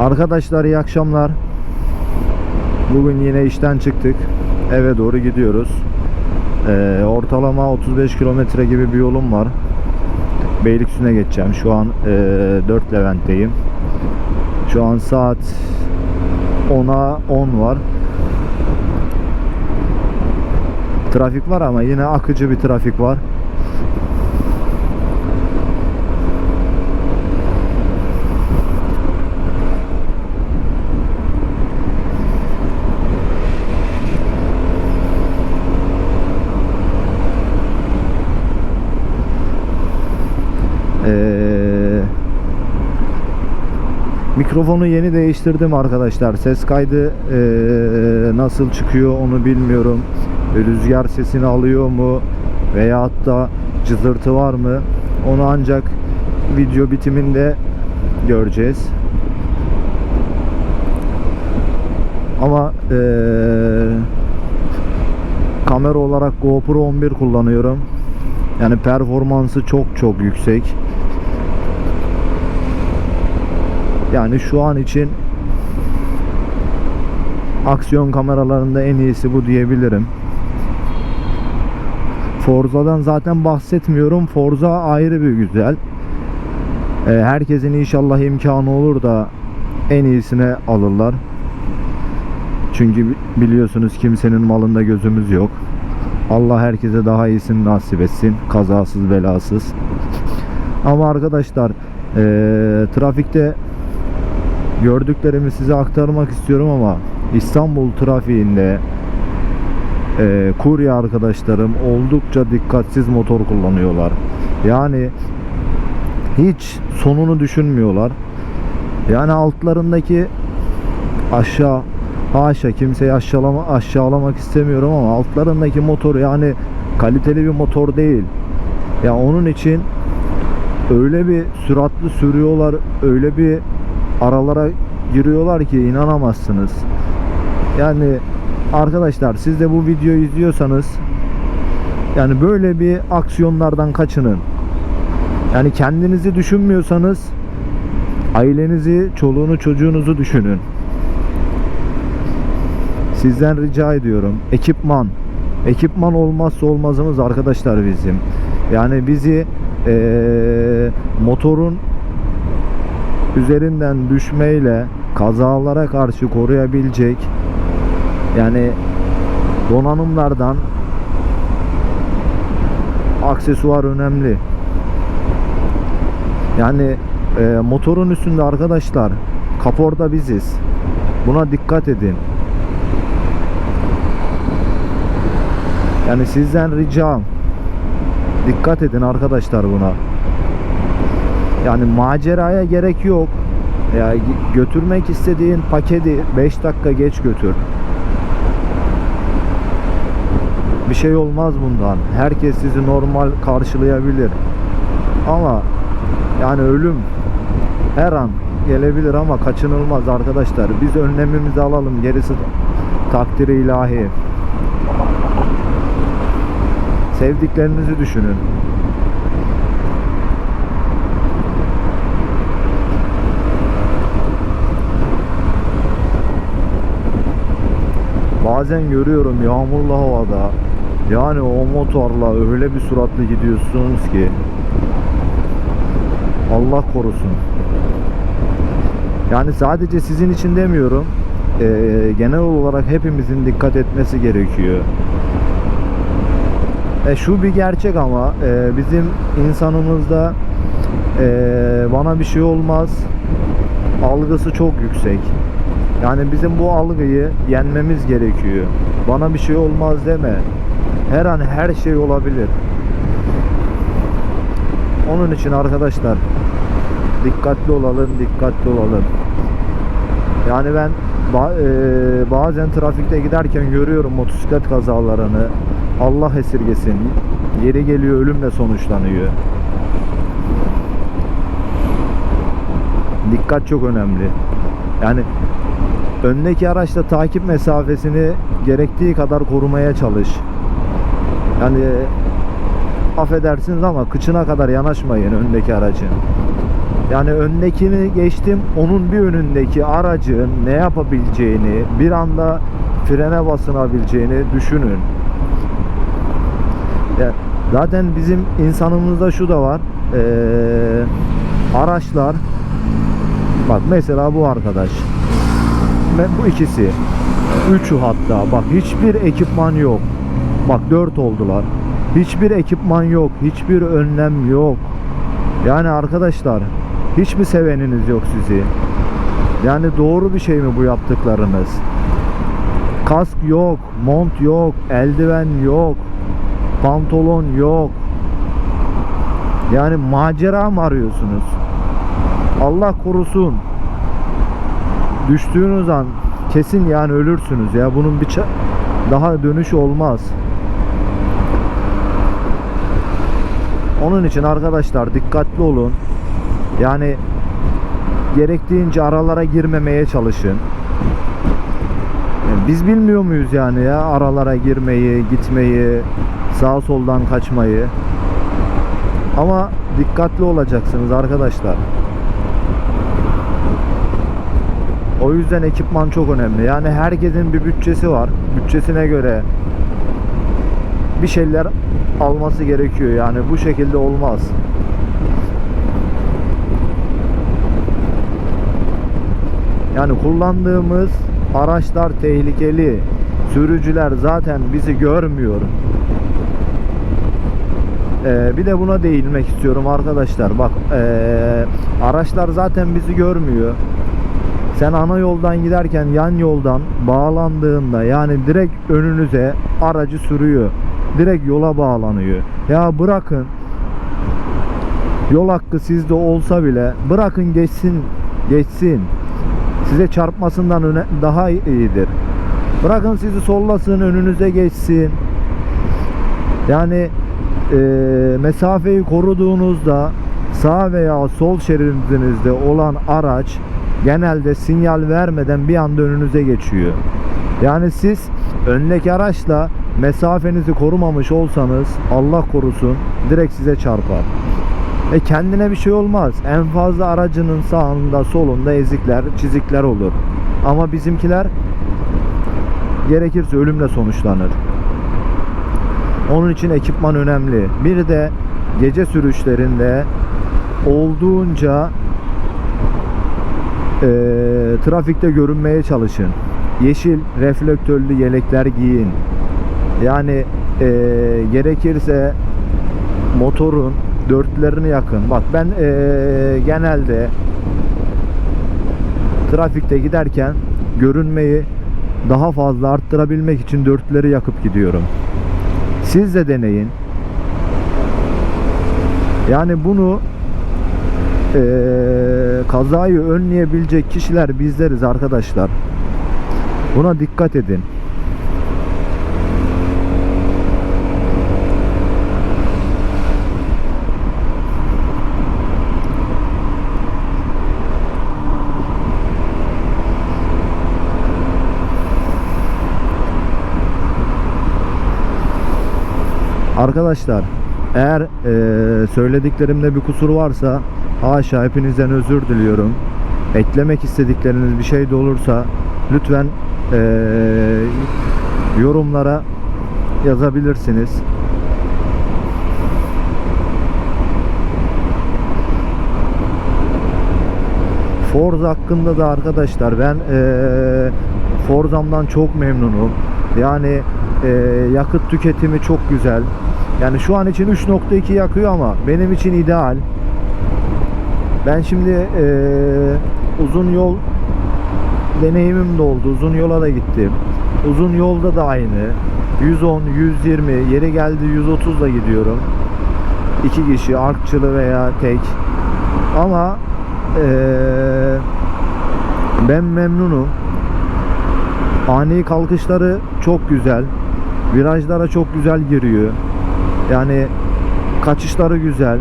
Arkadaşlar iyi akşamlar. Bugün yine işten çıktık. Eve doğru gidiyoruz. Ee, ortalama 35 kilometre gibi bir yolum var. Beylikdüzü'ne geçeceğim. Şu an e, 4 Levent'teyim. Şu an saat 10'a 10 var. Trafik var ama yine akıcı bir trafik var. Ee, mikrofonu yeni değiştirdim arkadaşlar. Ses kaydı ee, nasıl çıkıyor onu bilmiyorum. Rüzgar sesini alıyor mu? Veyahut da cızırtı var mı? Onu ancak video bitiminde göreceğiz. Ama ee, kamera olarak GoPro 11 kullanıyorum. Yani performansı çok çok yüksek. Yani şu an için aksiyon kameralarında en iyisi bu diyebilirim. Forza'dan zaten bahsetmiyorum. Forza ayrı bir güzel. Ee, herkesin inşallah imkanı olur da en iyisine alırlar. Çünkü bi- biliyorsunuz kimsenin malında gözümüz yok. Allah herkese daha iyisini nasip etsin. Kazasız belasız. Ama arkadaşlar eee, trafikte gördüklerimi size aktarmak istiyorum ama İstanbul trafiğinde eee kurye arkadaşlarım oldukça dikkatsiz motor kullanıyorlar. Yani hiç sonunu düşünmüyorlar. Yani altlarındaki aşağı haşa kimseyi aşağılama, aşağılamak istemiyorum ama altlarındaki motor yani kaliteli bir motor değil. Ya onun için öyle bir süratli sürüyorlar, öyle bir aralara giriyorlar ki inanamazsınız. Yani arkadaşlar siz de bu videoyu izliyorsanız yani böyle bir aksiyonlardan kaçının. Yani kendinizi düşünmüyorsanız ailenizi, çoluğunu, çocuğunuzu düşünün. Sizden rica ediyorum. Ekipman. Ekipman olmazsa olmazımız arkadaşlar bizim. Yani bizi eee, motorun üzerinden düşmeyle kazalara karşı koruyabilecek yani donanımlardan aksesuar önemli. Yani e, motorun üstünde arkadaşlar kaporda biziz. Buna dikkat edin. Yani sizden ricam dikkat edin arkadaşlar buna. Yani maceraya gerek yok. Ya götürmek istediğin paketi 5 dakika geç götür. Bir şey olmaz bundan. Herkes sizi normal karşılayabilir. Ama yani ölüm her an gelebilir ama kaçınılmaz arkadaşlar. Biz önlemimizi alalım. Gerisi takdiri ilahi. Sevdiklerinizi düşünün. Bazen görüyorum yağmurlu havada yani o motorla öyle bir süratli gidiyorsunuz ki Allah korusun. Yani sadece sizin için demiyorum. eee, genel olarak hepimizin dikkat etmesi gerekiyor. E, şu bir gerçek ama e, bizim insanımızda e, bana bir şey olmaz algısı çok yüksek. Yani bizim bu algıyı yenmemiz gerekiyor. Bana bir şey olmaz deme. Her an her şey olabilir. Onun için arkadaşlar dikkatli olalım, dikkatli olalım. Yani ben e, bazen trafikte giderken görüyorum motosiklet kazalarını. Allah esirgesin. Yeri geliyor ölümle sonuçlanıyor. Dikkat çok önemli. Yani öndeki araçla takip mesafesini gerektiği kadar korumaya çalış. Yani affedersiniz ama kıçına kadar yanaşmayın öndeki aracın. Yani öndekini geçtim onun bir önündeki aracın ne yapabileceğini bir anda frene basınabileceğini düşünün. Ya, zaten bizim insanımızda şu da var. Ee, araçlar bak mesela bu arkadaş ve bu ikisi üçü hatta bak hiçbir ekipman yok. Bak dört oldular. Hiçbir ekipman yok. Hiçbir önlem yok. Yani arkadaşlar hiç mi seveniniz yok sizi? Yani doğru bir şey mi bu yaptıklarınız? Kask yok, mont yok, eldiven yok, pantolon yok. Yani macera mı arıyorsunuz? Allah korusun. Düştüğünüz an kesin yani ölürsünüz ya. Bunun bir daha dönüş olmaz. Onun için arkadaşlar dikkatli olun. Yani gerektiğince aralara girmemeye çalışın. Biz bilmiyor muyuz yani ya aralara girmeyi, gitmeyi, sağ soldan kaçmayı. Ama dikkatli olacaksınız arkadaşlar. O yüzden ekipman çok önemli. Yani herkesin bir bütçesi var. Bütçesine göre bir şeyler alması gerekiyor. Yani bu şekilde olmaz. Yani kullandığımız araçlar tehlikeli. Sürücüler zaten bizi görmüyor. Ee, bir de buna değinmek istiyorum arkadaşlar. Bak ee, araçlar zaten bizi görmüyor. Sen ana yoldan giderken yan yoldan bağlandığında yani direkt önünüze aracı sürüyor. Direkt yola bağlanıyor. Ya bırakın yol hakkı sizde olsa bile bırakın geçsin geçsin. Size çarpmasından öne, daha iyidir. Bırakın sizi sollasın önünüze geçsin. Yani e, mesafeyi koruduğunuzda sağ veya sol şeridinizde olan araç genelde sinyal vermeden bir anda önünüze geçiyor. Yani siz öndeki araçla mesafenizi korumamış olsanız Allah korusun direkt size çarpar. E kendine bir şey olmaz. En fazla aracının sağında solunda ezikler, çizikler olur. Ama bizimkiler gerekirse ölümle sonuçlanır. Onun için ekipman önemli. Bir de gece sürüşlerinde olduğunca e, trafikte görünmeye çalışın. Yeşil reflektörlü yelekler giyin. Yani e, gerekirse motorun dörtlerini yakın. Bak ben e, genelde trafikte giderken görünmeyi daha fazla arttırabilmek için dörtleri yakıp gidiyorum. Siz de deneyin. Yani bunu eee, kazayı önleyebilecek kişiler bizleriz arkadaşlar. Buna dikkat edin. Arkadaşlar eğer eee, söylediklerimde bir kusur varsa haşa hepinizden özür diliyorum. Eklemek istedikleriniz bir şey de olursa lütfen eee, yorumlara yazabilirsiniz. Forza hakkında da arkadaşlar ben eee Forza'mdan çok memnunum. Yani eee, yakıt tüketimi çok güzel. Yani şu an için 3.2 yakıyor ama benim için ideal. Ben şimdi eee, uzun yol deneyimim de oldu. Uzun yola da gittim. Uzun yolda da aynı. 110, 120, yeri geldi 130 da gidiyorum. İki kişi, arkçılı veya tek. Ama eee, ben memnunum. Ani kalkışları çok güzel. Virajlara çok güzel giriyor. Yani kaçışları güzel.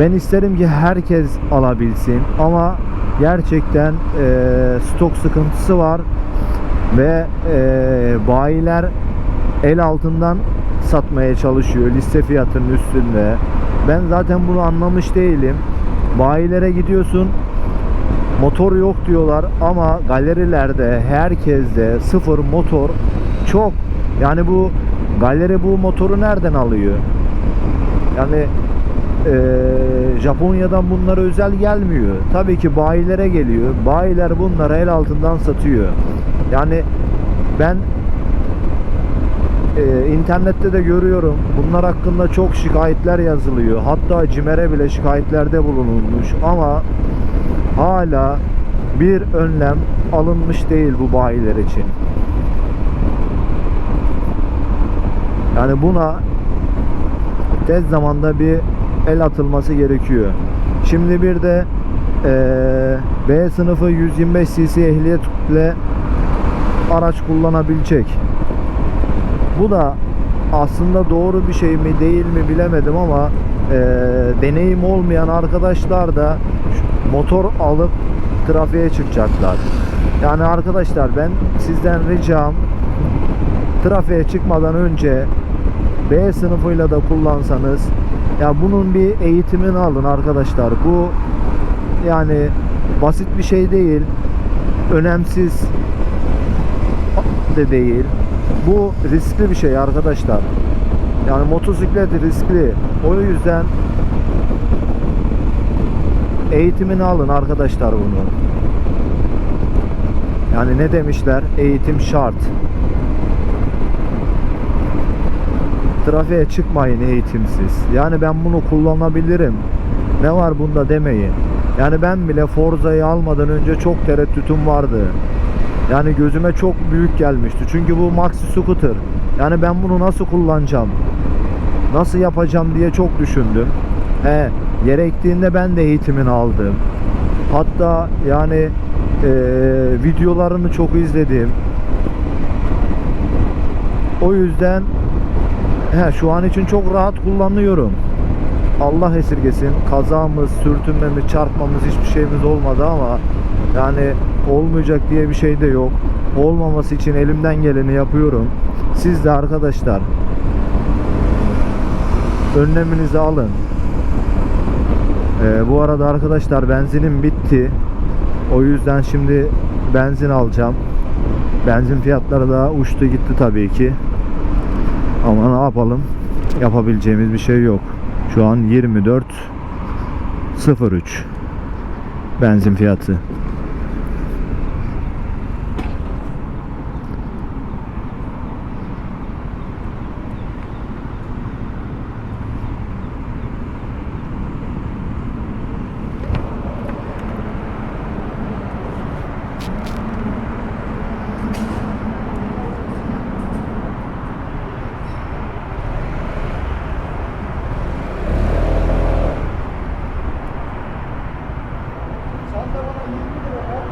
Ben isterim ki herkes alabilsin ama gerçekten eee, stok sıkıntısı var ve eee, bayiler el altından satmaya çalışıyor liste fiyatının üstünde. Ben zaten bunu anlamış değilim. bayilere gidiyorsun motor yok diyorlar ama galerilerde herkeste sıfır motor çok. Yani bu galeri bu motoru nereden alıyor? Yani eee, Japonya'dan bunlara özel gelmiyor. Tabii ki bayilere geliyor. Bayiler bunları el altından satıyor. Yani ben eee, internette de görüyorum. Bunlar hakkında çok şikayetler yazılıyor. Hatta CİMER'e bile şikayetlerde bulunulmuş ama hala bir önlem alınmış değil bu bayiler için. Yani buna tez zamanda bir el atılması gerekiyor. Şimdi bir de eee, B sınıfı 125 cc ehliyetle araç kullanabilecek. Bu da aslında doğru bir şey mi değil mi bilemedim ama eee, deneyim olmayan arkadaşlar da motor alıp trafiğe çıkacaklar. Yani arkadaşlar ben sizden ricam trafiğe çıkmadan önce B sınıfıyla da kullansanız ya bunun bir eğitimini alın arkadaşlar. Bu yani basit bir şey değil. Önemsiz de değil. Bu riskli bir şey arkadaşlar. Yani motosiklet riskli. O yüzden eğitimini alın arkadaşlar bunu. Yani ne demişler? Eğitim şart. Trafiğe çıkmayın eğitimsiz. Yani ben bunu kullanabilirim. Ne var bunda demeyin. Yani ben bile Forza'yı almadan önce çok tereddütüm vardı. Yani gözüme çok büyük gelmişti. Çünkü bu maxi scooter. Yani ben bunu nasıl kullanacağım? Nasıl yapacağım diye çok düşündüm. He, gerektiğinde ben de eğitimini aldım. Hatta yani eee, videolarını çok izledim. O yüzden he, şu an için çok rahat kullanıyorum. Allah esirgesin. Kazamız, sürtünmemiz, çarpmamız hiçbir şeyimiz olmadı ama yani olmayacak diye bir şey de yok. Olmaması için elimden geleni yapıyorum. Siz de arkadaşlar önleminizi alın. Ee, bu arada arkadaşlar benzinim bitti. O yüzden şimdi benzin alacağım. Benzin fiyatları da uçtu gitti tabii ki. Ama ne yapalım? Yapabileceğimiz bir şey yok. Şu an 24.03 benzin fiyatı. Sen de bana 20 lira ver.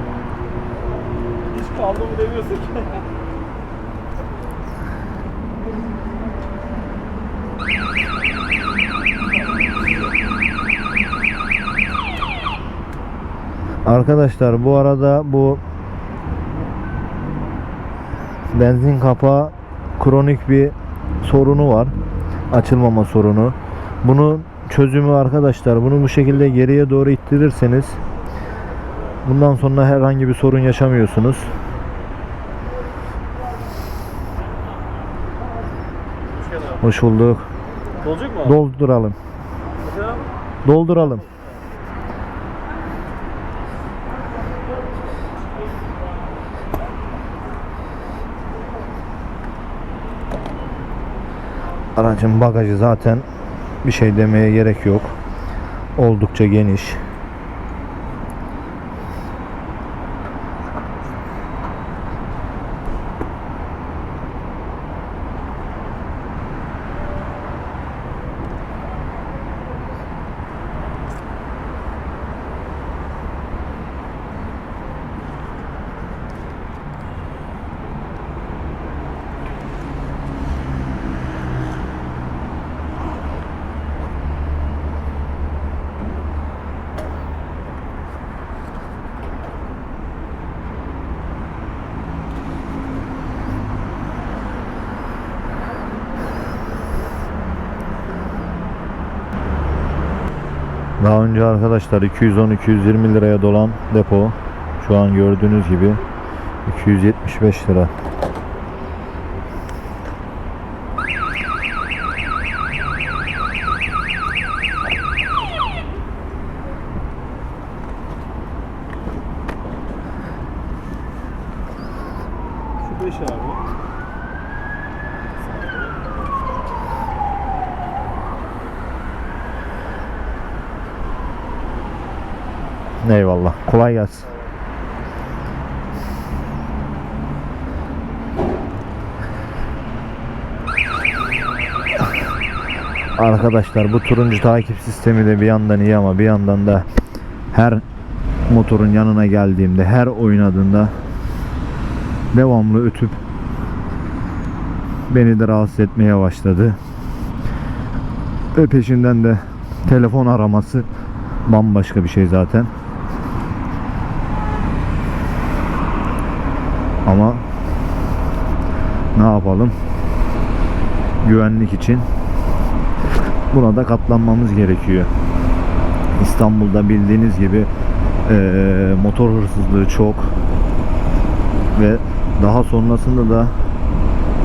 Hiç kaldı mı demiyorsun ki. Arkadaşlar bu arada bu benzin kapağı kronik bir sorunu var. Açılmama sorunu. Bunun çözümü arkadaşlar bunu bu şekilde geriye doğru ittirirseniz bundan sonra herhangi bir sorun yaşamıyorsunuz. Hoş bulduk. Mı? Dolduralım. Dolduralım. Aracın bagajı zaten bir şey demeye gerek yok. Oldukça geniş. Önce arkadaşlar 210-220 liraya dolan depo şu an gördüğünüz gibi 275 lira. Eyvallah. Kolay gelsin. Arkadaşlar bu turuncu takip sistemi de bir yandan iyi ama bir yandan da her motorun yanına geldiğimde her oynadığında devamlı ötüp beni de rahatsız etmeye başladı. Ve peşinden de telefon araması bambaşka bir şey zaten. Ama ne yapalım? Güvenlik için buna da katlanmamız gerekiyor. İstanbul'da bildiğiniz gibi eee, motor hırsızlığı çok ve daha sonrasında da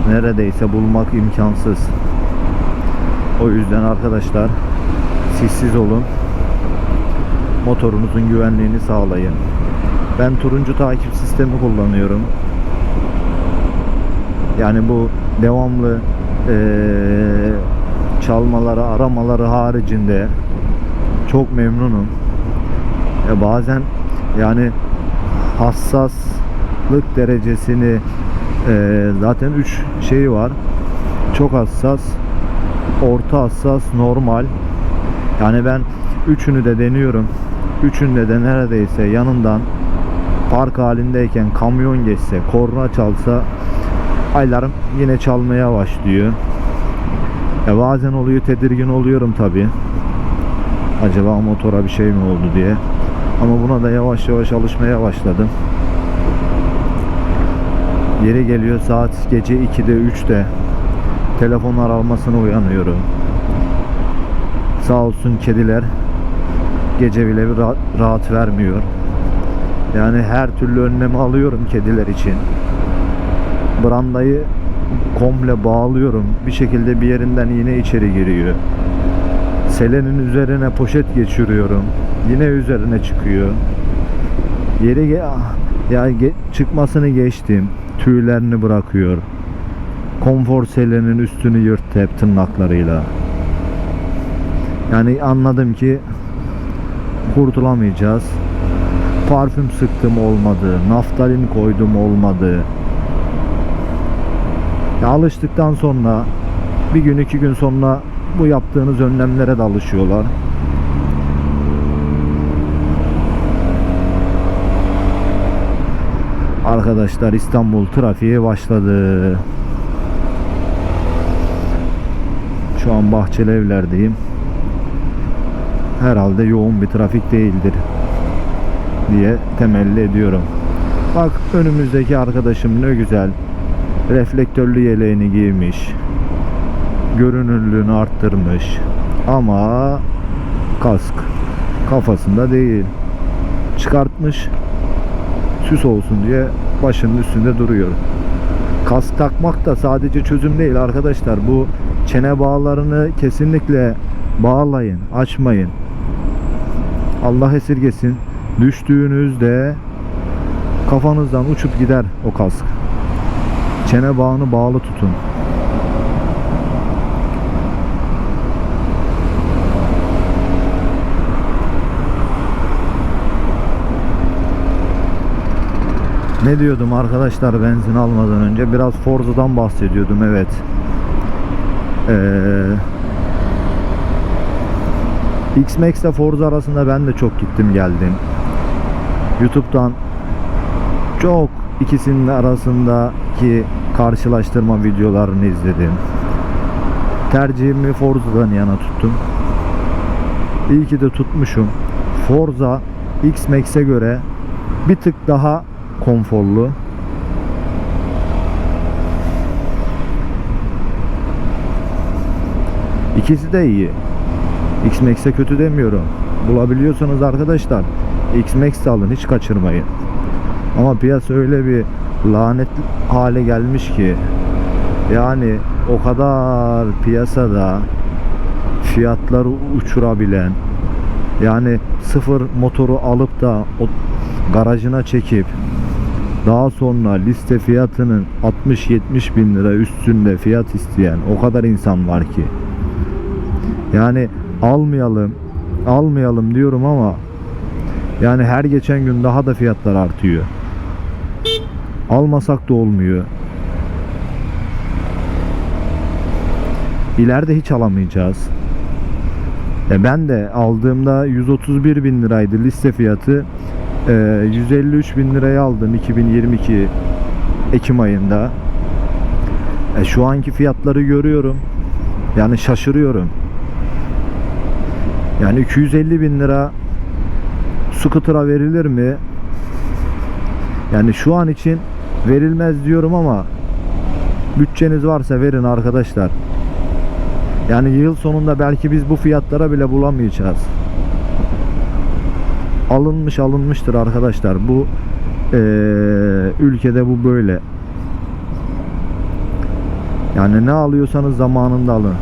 neredeyse bulmak imkansız. O yüzden arkadaşlar sissiz olun. Motorunuzun güvenliğini sağlayın. Ben turuncu takip sistemi kullanıyorum. Yani bu devamlı eee, çalmaları, aramaları haricinde çok memnunum. E bazen yani hassaslık derecesini eee, zaten 3 şeyi var. Çok hassas, orta hassas, normal. Yani ben üçünü de deniyorum. Üçünde de neredeyse yanından park halindeyken kamyon geçse, korna çalsa aylarım yine çalmaya başlıyor. E bazen oluyor tedirgin oluyorum tabi. Acaba motora bir şey mi oldu diye. Ama buna da yavaş yavaş alışmaya başladım. Yeri geliyor saat gece 2'de 3'te telefon aralmasına uyanıyorum. Sağ olsun kediler gece bile bir rahat, rahat vermiyor. Yani her türlü önlemi alıyorum kediler için. Brandayı komple bağlıyorum. Bir şekilde bir yerinden yine içeri giriyor. Selenin üzerine poşet geçiriyorum. Yine üzerine çıkıyor. Yeri ge- ya ge- çıkmasını geçtim. Tüylerini bırakıyor. Konfor selenin üstünü yırttı hep tırnaklarıyla. Yani anladım ki kurtulamayacağız. Parfüm sıktım olmadı. Naftalin koydum olmadı. Ya alıştıktan sonra bir gün iki gün sonra bu yaptığınız önlemlere de alışıyorlar. Arkadaşlar İstanbul trafiği başladı. Şu an Bahçeli Evler'deyim. Herhalde yoğun bir trafik değildir diye temelli ediyorum. Bak önümüzdeki arkadaşım ne güzel reflektörlü yeleğini giymiş. Görünürlüğünü arttırmış. Ama kask kafasında değil. Çıkartmış süs olsun diye başının üstünde duruyor. Kask takmak da sadece çözüm değil arkadaşlar. Bu çene bağlarını kesinlikle bağlayın, açmayın. Allah esirgesin. Düştüğünüzde kafanızdan uçup gider o kask. Çene bağını bağlı tutun. Ne diyordum arkadaşlar benzin almadan önce? Biraz Forza'dan bahsediyordum evet. Ee, X-Max ile Forza arasında ben de çok gittim geldim. YouTube'dan çok ikisinin arasındaki karşılaştırma videolarını izledim. Tercihimi Forza'dan yana tuttum. İyi ki de tutmuşum. Forza X-Max'e göre bir tık daha konforlu. İkisi de iyi. X-Max'e kötü demiyorum. bulabiliyorsanız arkadaşlar X-Max alın hiç kaçırmayın. Ama piyasa öyle bir lanet hale gelmiş ki yani o kadar piyasada fiyatları uçurabilen yani sıfır motoru alıp da o garajına çekip daha sonra liste fiyatının 60-70 bin lira üstünde fiyat isteyen o kadar insan var ki. Yani almayalım, almayalım diyorum ama yani her geçen gün daha da fiyatlar artıyor. Almasak da olmuyor. İleride hiç alamayacağız. E ben de aldığımda 131 bin liraydı liste fiyatı. E, 153 bin liraya aldım 2022 Ekim ayında. E, şu anki fiyatları görüyorum. Yani şaşırıyorum. Yani 250 bin lira scooter'a verilir mi? Yani şu an için verilmez diyorum ama bütçeniz varsa verin arkadaşlar. Yani yıl sonunda belki biz bu fiyatlara bile bulamayacağız. Alınmış alınmıştır arkadaşlar. Bu eee, ülkede bu böyle. Yani ne alıyorsanız zamanında alın.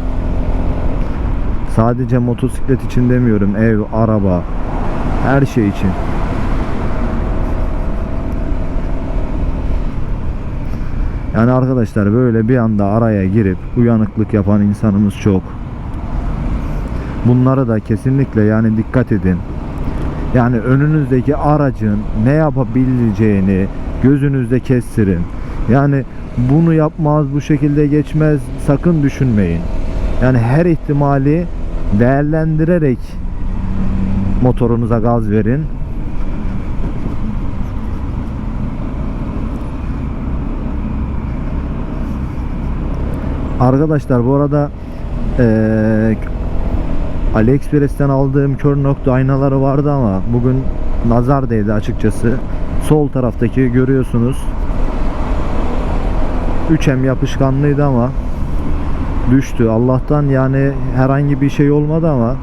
Sadece motosiklet için demiyorum. Ev, araba, her şey için. Yani arkadaşlar böyle bir anda araya girip uyanıklık yapan insanımız çok. Bunlara da kesinlikle yani dikkat edin. Yani önünüzdeki aracın ne yapabileceğini gözünüzde kestirin. Yani bunu yapmaz, bu şekilde geçmez sakın düşünmeyin. Yani her ihtimali değerlendirerek motorunuza gaz verin. Arkadaşlar bu arada eee AliExpress'ten aldığım kör nokta aynaları vardı ama bugün nazar değdi açıkçası. Sol taraftaki görüyorsunuz. 3M yapışkanlıydı ama düştü. Allah'tan yani herhangi bir şey olmadı ama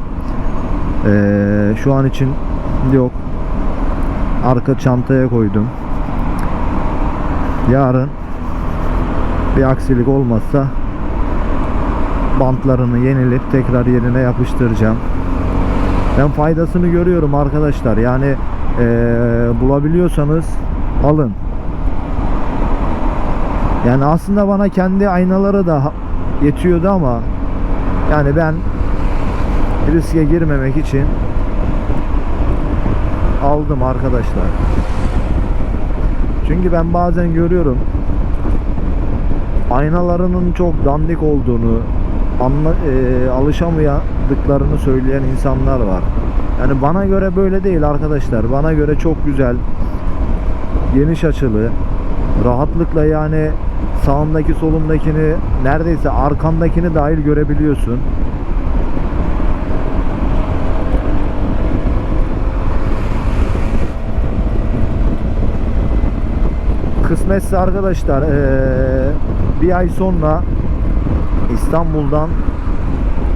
eee, şu an için yok. Arka çantaya koydum. Yarın bir aksilik olmazsa bantlarını yenilip tekrar yerine yapıştıracağım. Ben faydasını görüyorum arkadaşlar. Yani eee, bulabiliyorsanız alın. Yani aslında bana kendi aynaları da yetiyordu ama yani ben riske girmemek için aldım arkadaşlar. Çünkü ben bazen görüyorum aynalarının çok dandik olduğunu anla, e, alışamadıklarını söyleyen insanlar var. Yani bana göre böyle değil arkadaşlar. Bana göre çok güzel, geniş açılı, rahatlıkla yani sağındaki solundakini neredeyse arkandakini dahil görebiliyorsun. Kısmetse arkadaşlar eee, bir ay sonra İstanbul'dan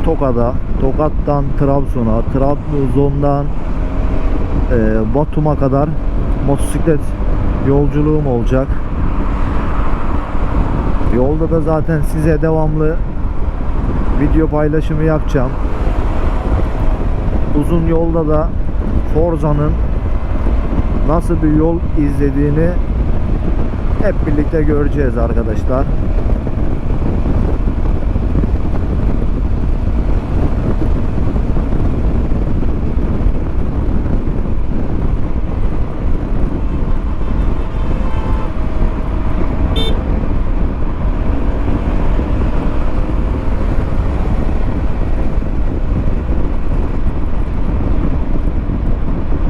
Tokat'a, Tokat'tan Trabzon'a, Trabzon'dan eee, Batum'a kadar motosiklet yolculuğum olacak. Yolda da zaten size devamlı video paylaşımı yapacağım. Uzun yolda da Forza'nın nasıl bir yol izlediğini hep birlikte göreceğiz arkadaşlar.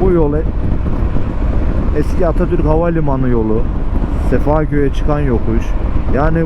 Bu yol e- eski Atatürk Havalimanı yolu Sefaköy'e çıkan yokuş. Yani